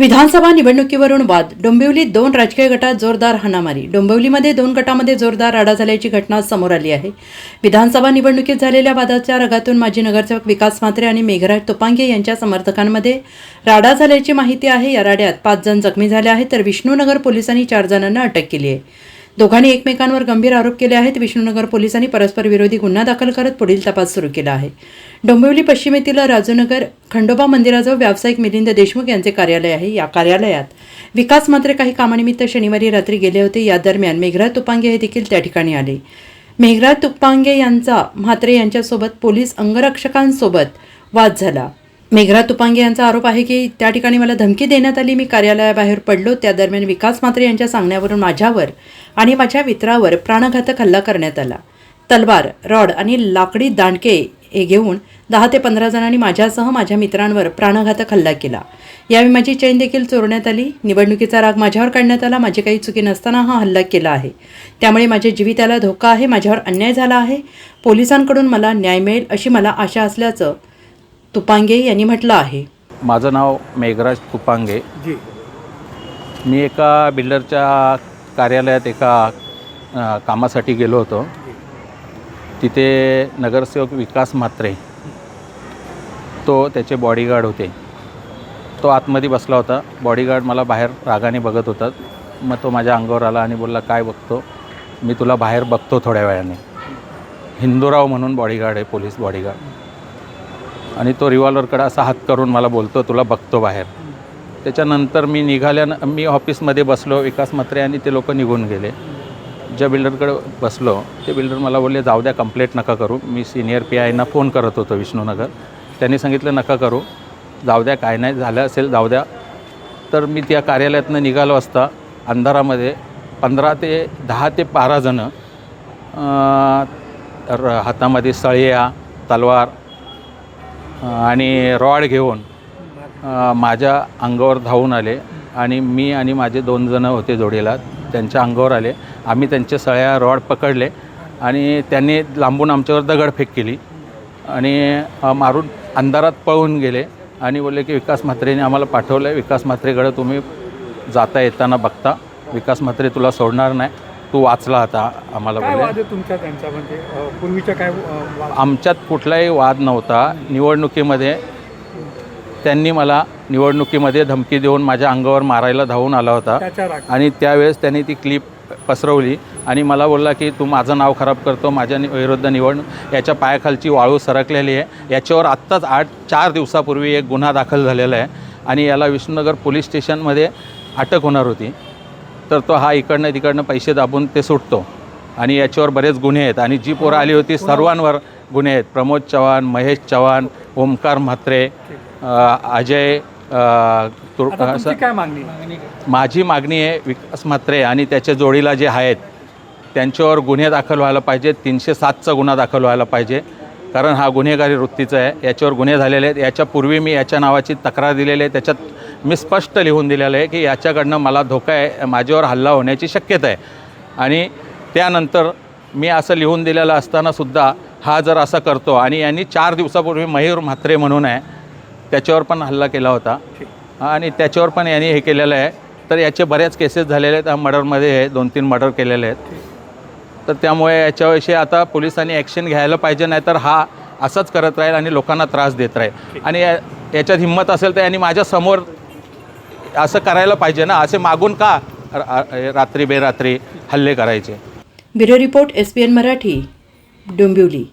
विधानसभा निवडणुकीवरून वाद. डोंबिवलीत दोन राजकीय गटात जोरदार हाणामारी. डोंबिवलीमध्ये दोन गटामध्ये जोरदार राडा झाल्याची घटना समोर आली आहे. विधानसभा निवडणुकीत झालेल्या वादाच्या रगातून माजी नगरसेवक विकास म्हात्रे आणि मेघराज तुपांगे यांच्या समर्थकांमध्ये राडा झाल्याची माहिती आहे. या राड्यात पाच जण जखमी झाले आहेत तर विष्णुनगर पोलिसांनी चार जणांना अटक केली आहे. दोघांनी एकमेकांवर गंभीर आरोप केले आहेत. विष्णुनगर पोलिसांनी परस्पर विरोधी गुन्हा दाखल करत पुढील तपास सुरू केला आहे. डोंबिवली पश्चिमेतील राजूनगर खंडोबा मंदिराजवळ व्यावसायिक मिलिंद देशमुख यांचे कार्यालय आहे. या कार्यालयात विकास मात्र काही कामानिमित्त शनिवारी रात्री गेले होते. या दरम्यान मेघराज तुपांगे हे देखील त्या ठिकाणी आले. मेघराज तुपांगे यांचा म्हात्रे यांच्यासोबत पोलीस अंगरक्षकांसोबत वाद झाला. मेघरा तुपांगे यांचा आरोप आहे की त्या ठिकाणी मला धमकी देण्यात आली. मी कार्यालयाबाहेर पडलो. त्या दरम्यान विकास मात्रे यांच्या सांगण्यावरून माझ्यावर आणि माझ्या मित्रावर प्राणघातक हल्ला करण्यात आला. तलवार रॉड आणि लाकडी दांडके हे घेऊन दहा ते पंधरा जणांनी माझ्यासह माझ्या मित्रांवर प्राणघातक हल्ला केला. यावेळी माझी चैन देखील चोरण्यात आली. निवडणुकीचा राग माझ्यावर काढण्यात आला. माझी काही चुकी नसताना हा हल्ला केला आहे. त्यामुळे माझ्या जीविताला धोका आहे. माझ्यावर अन्याय झाला आहे. पोलिसांकडून मला न्याय मिळेल अशी मला आशा असल्याचं तुपांगे यांनी म्हटलं आहे. माझं नाव मेघराज तुपांगे. जी. मी एका बिल्डरच्या कार्यालयात एका अ, कामासाठी गेलो होतो. तिथे नगरसेवक विकास म्हात्रे तो त्याचे बॉडीगार्ड होते. तो आतमध्ये बसला होता. बॉडीगार्ड मला बाहेर रागाने बघत होता. मग तो माझ्या अंगावर आला आणि बोलला काय बघतो? मी तुला बाहेर बघतो थोड्या वेळाने. हिंदूराव म्हणून बॉडीगार्ड आहे पोलीस बॉडीगार्ड आणि तो रिव्हॉल्वरकडे असा हात करून मला बोलतो तुला बघतो बाहेर. त्याच्यानंतर मी निघाल्यानं मी ऑफिसमध्ये बसलो विकास म्हात्रे आणि ते लोक निघून गेले. ज्या बिल्डरकडे बसलो ते बिल्डर मला बोलले जाऊ द्या कंप्लेंट नका करू. मी सिनियर पी आयना फोन करत होतो विष्णूनगर. त्यांनी सांगितलं नका करू. जाऊ द्या काय नाही झालं असेल जाऊ द्या. तर मी त्या कार्यालयातनं निघालो असता अंधारामध्ये. पंधरा ते दहा ते बारा जणं र- हातामध्ये सळया तलवार आणि रॉड घेऊन माझ्या अंगावर धावून आले. आणि मी आणि माझे दोन जणं होते जोडीला त्यांच्या अंगावर आले. आम्ही त्यांचे सळ्या रॉड पकडले आणि त्यांनी लांबून आमच्यावर दगडफेक केली. आणि मारून अंधारात पळून गेले आणि बोलले की विकास म्हात्रेने आम्हाला पाठवलं आहे विकास म्हात्रेकडे तुम्ही जाता येताना बघता. विकास म्हात्रे तुला सोडणार नाही. तू वाचला आता आम्हाला काय बोलले. वाद आहे तुमच्या त्यांचा अ, पूर्वीच्या काय अ, वाद? आमच्यात कुठलाही वाद नव्हता. निवडणुकीमध्ये त्यांनी मला निवडणुकीमध्ये धमकी देऊन माझ्या अंगावर मारायला धावून आला होता. त्याच्या राग. आणि त्यावेळेस त्यांनी ती क्लिप पसरवली आणि मला बोलला की तू माझं नाव खराब करतो माझ्या नि- विरुद्ध निवडणूक याच्या पायाखालची वाळू सरकलेली आहे. याच्यावर आत्ताच आठ चार दिवसापूर्वी एक गुन्हा दाखल झालेला आहे आणि याला विष्णुनगर पोलीस स्टेशनमध्ये अटक होणार होती. तर तो हा इकडनं तिकडनं पैसे दाबून ते सुटतो. आणि याच्यावर बरेच गुन्हे आहेत. आणि जी पोरं आली होती सर्वांवर गुन्हे आहेत. प्रमोद चव्हाण महेश चव्हाण ओमकार म्हात्रे अजय काय मागणी? माझी मागणी आहे विकास म्हात्रे आणि त्याच्या जोडीला जे आहेत त्यांच्यावर गुन्हे दाखल व्हायला पाहिजे तीनशे सातचा गुन्हा दाखल व्हायला पाहिजे. कारण हा गुन्हेगारी वृत्तीचा आहे. याच्यावर गुन्हे झालेले आहेत. याच्यापूर्वी मी याच्या नावाची तक्रार दिलेली आहे. त्याच्यात मी स्पष्ट लिहून दिलेलं आहे की याच्याकडनं मला धोका आहे माझ्यावर हल्ला होण्याची शक्यता आहे. आणि त्यानंतर मी असं लिहून दिलेलं असतानासुद्धा हा जर असं करतो आणि यांनी चार दिवसापूर्वी मयूर म्हात्रे म्हणून आहे त्याच्यावर पण हल्ला केला होता. आणि त्याच्यावर पण यांनी हे केलेलं आहे. तर याचे बऱ्याच केसेस झालेले आहेत. मर्डरमध्ये हे दोन तीन मर्डर केलेले आहेत. तर त्यामुळे याच्याविषयी आता पोलिसांनी ॲक्शन घ्यायला पाहिजे नाही तर हा असंच करत राहील आणि लोकांना त्रास देत राहील. आणि या- याच्यात हिंमत असेल तर यांनी माझ्यासमोर असं करायला पाहिजे ना असे मागून का रात्री बेरात्री हल्ले करायचे? Bureau report S P N Marathi Dombivli.